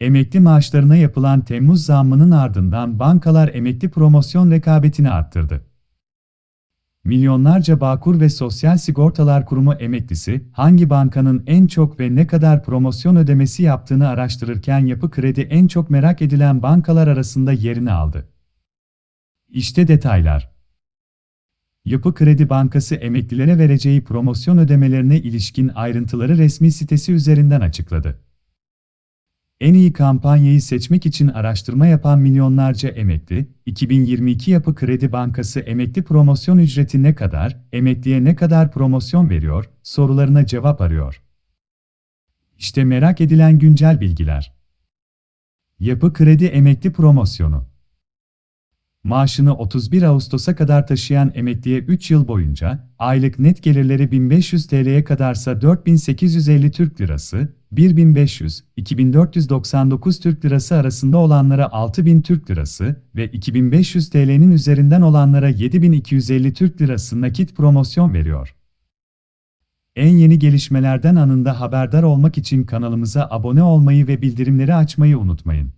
Emekli maaşlarına yapılan Temmuz zammının ardından bankalar emekli promosyon rekabetini arttırdı. Milyonlarca Bağkur ve Sosyal Sigortalar Kurumu emeklisi, hangi bankanın en çok ve ne kadar promosyon ödemesi yaptığını araştırırken Yapı Kredi en çok merak edilen bankalar arasında yerini aldı. İşte detaylar. Yapı Kredi Bankası emeklilere vereceği promosyon ödemelerine ilişkin ayrıntıları resmi sitesi üzerinden açıkladı. En iyi kampanyayı seçmek için araştırma yapan milyonlarca emekli, 2022 Yapı Kredi Bankası emekli promosyon ücreti ne kadar, emekliye ne kadar promosyon veriyor sorularına cevap arıyor. İşte merak edilen güncel bilgiler. Yapı Kredi Emekli Promosyonu Maaşını 31 Ağustos'a kadar taşıyan emekliye 3 yıl boyunca, aylık net gelirleri 1500 TL'ye kadarsa 4850 Türk Lirası, 1500, 2499 Türk Lirası arasında olanlara 6000 Türk Lirası ve 2500 TL'nin üzerinden olanlara 7250 Türk Lirası nakit promosyon veriyor. En yeni gelişmelerden anında haberdar olmak için kanalımıza abone olmayı ve bildirimleri açmayı unutmayın.